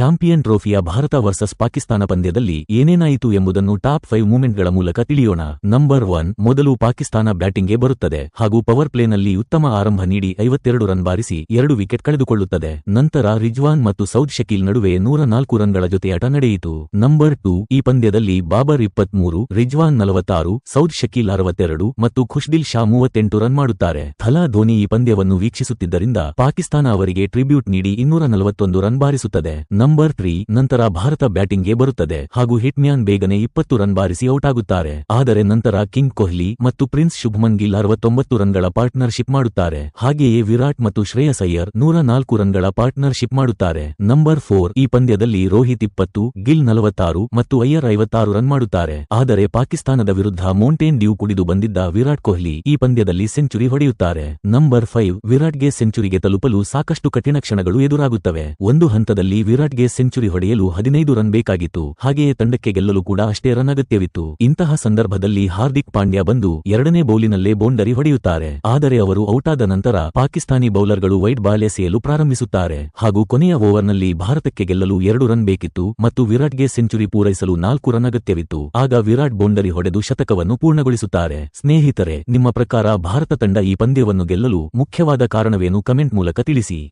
Champion ಟ್ರೋಫಿಯ Bharat versus Pakistan ಪಂದ್ಯದಲ್ಲಿ ಏನೇನಾಯಿತು ಎಂಬುದನ್ನು ಟಾಪ್ ಫೈವ್ ಮೂಮೆಂಟ್ಗಳ ಮೂಲಕ ತಿಳಿಯೋಣ. ನಂಬರ್ ಒನ್ ಮೊದಲು ಪಾಕಿಸ್ತಾನ ಬ್ಯಾಟಿಂಗ್ಗೆ ಬರುತ್ತದೆ ಹಾಗೂ ಪವರ್ ಪ್ಲೇನಲ್ಲಿ ಉತ್ತಮ ಆರಂಭ ನೀಡಿ ಐವತ್ತೆರಡು ರನ್ ಬಾರಿಸಿ ಎರಡು ವಿಕೆಟ್ ಕಳೆದುಕೊಳ್ಳುತ್ತದೆ. ನಂತರ ರಿಜ್ವಾನ್ ಮತ್ತು ಸೌದ್ ಶಕೀಲ್ ನಡುವೆ ನೂರ ನಾಲ್ಕು ರನ್ಗಳ ಜೊತೆಯಾಟ ನಡೆಯಿತು. ನಂಬರ್ ಟೂ ಈ ಪಂದ್ಯದಲ್ಲಿ ಬಾಬರ್ ಇಪ್ಪತ್ಮೂರು, ರಿಜ್ವಾನ್ ನಲವತ್ತಾರು, ಸೌದ್ ಶಕೀಲ್ ಅರವತ್ತೆರಡು ಮತ್ತು ಖುಷ್ದಿಲ್ ಶಾ ಮೂವತ್ತೆಂಟು ರನ್ ಮಾಡುತ್ತಾರೆ. ಥಲಾ ಧೋನಿ ಈ ಪಂದ್ಯವನ್ನು ವೀಕ್ಷಿಸುತ್ತಿದ್ದರಿಂದ ಪಾಕಿಸ್ತಾನ ಅವರಿಗೆ ಟ್ರಿಬ್ಯೂಟ್ ನೀಡಿ ಇನ್ನೂರ ನಲವತ್ತೊಂದು ರನ್ ಬಾರಿಸುತ್ತದೆ. ನಂಬರ್ ತ್ರೀ ನಂತರ ಭಾರತ ಬ್ಯಾಟಿಂಗ್ಗೆ ಬರುತ್ತದೆ ಹಾಗೂ ಹಿಟ್ಮ್ಯಾನ್ ಬೇಗನೆ ಇಪ್ಪತ್ತು ರನ್ ಬಾರಿಸಿ ಔಟ್ ಆಗುತ್ತಾರೆ. ಆದರೆ ನಂತರ ಕಿಂಗ್ ಕೊಹ್ಲಿ ಮತ್ತು ಪ್ರಿನ್ಸ್ ಶುಭ್ಮನ್ ಗಿಲ್ ಅರವತ್ತೊಂಬತ್ತು ರನ್ಗಳ ಪಾರ್ಟ್ನರ್ಶಿಪ್ ಮಾಡುತ್ತಾರೆ. ಹಾಗೆಯೇ ವಿರಾಟ್ ಮತ್ತು ಶ್ರೇಯಸ್ ಅಯ್ಯರ್ ನೂರ ನಾಲ್ಕು ರನ್ಗಳ ಪಾರ್ಟ್ನರ್ಶಿಪ್ ಮಾಡುತ್ತಾರೆ. ನಂಬರ್ ಫೋರ್ ಈ ಪಂದ್ಯದಲ್ಲಿ ರೋಹಿತ್ ಇಪ್ಪತ್ತು, ಗಿಲ್ ನಲವತ್ತಾರು ಮತ್ತು ಅಯ್ಯರ್ ಐವತ್ತಾರು ರನ್ ಮಾಡುತ್ತಾರೆ. ಆದರೆ ಪಾಕಿಸ್ತಾನದ ವಿರುದ್ಧ ಮೌಂಟೇನ್ ಡ್ಯೂ ಕುಡಿದು ಬಂದಿದ್ದ ವಿರಾಟ್ ಕೊಹ್ಲಿ ಈ ಪಂದ್ಯದಲ್ಲಿ ಸೆಂಚುರಿ ಹೊಡೆಯುತ್ತಾರೆ. ನಂಬರ್ ಫೈವ್ ವಿರಾಟ್ಗೆ ಸೆಂಚುರಿಗೆ ತಲುಪಲು ಸಾಕಷ್ಟು ಕಠಿಣ ಕ್ಷಣಗಳು ಎದುರಾಗುತ್ತವೆ. ಒಂದು ಹಂತದಲ್ಲಿ ವಿರಾಟ್ಗೆ ಸೆಂಚುರಿ ಹೊಡೆಯಲು ಹದಿನೈದು ರನ್ ಬೇಕಾಗಿತ್ತು. ಹಾಗೆಯೇ ತಂಡಕ್ಕೆ ಗೆಲ್ಲಲು ಕೂಡ ಅಷ್ಟೇ ರನ್ ಅಗತ್ಯವಿತ್ತು. ಇಂತಹ ಸಂದರ್ಭದಲ್ಲಿ ಹಾರ್ದಿಕ್ ಪಾಂಡ್ಯ ಬಂದು ಎರಡನೇ ಬೌಲಿನಲ್ಲೇ ಬೌಂಡರಿ ಹೊಡೆಯುತ್ತಾರೆ. ಆದರೆ ಅವರು ಔಟಾದ ನಂತರ ಪಾಕಿಸ್ತಾನಿ ಬೌಲರ್ಗಳು ವೈಟ್ ಬಾಲ್ ಎಸೆಯಲು ಪ್ರಾರಂಭಿಸುತ್ತಾರೆ. ಹಾಗೂ ಕೊನೆಯ ಓವರ್ನಲ್ಲಿ ಭಾರತಕ್ಕೆ ಗೆಲ್ಲಲು ಎರಡು ರನ್ ಬೇಕಿತ್ತು ಮತ್ತು ವಿರಾಟ್ಗೆ ಸೆಂಚುರಿ ಪೂರೈಸಲು ನಾಲ್ಕು ರನ್ ಅಗತ್ಯವಿತ್ತು. ಆಗ ವಿರಾಟ್ ಬೌಂಡರಿ ಹೊಡೆದು ಶತಕವನ್ನು ಪೂರ್ಣಗೊಳಿಸುತ್ತಾರೆ. ಸ್ನೇಹಿತರೆ, ನಿಮ್ಮ ಪ್ರಕಾರ ಭಾರತ ತಂಡ ಈ ಪಂದ್ಯವನ್ನು ಗೆಲ್ಲಲು ಮುಖ್ಯವಾದ ಕಾರಣವೇನು? ಕಮೆಂಟ್ ಮೂಲಕ ತಿಳಿಸಿ.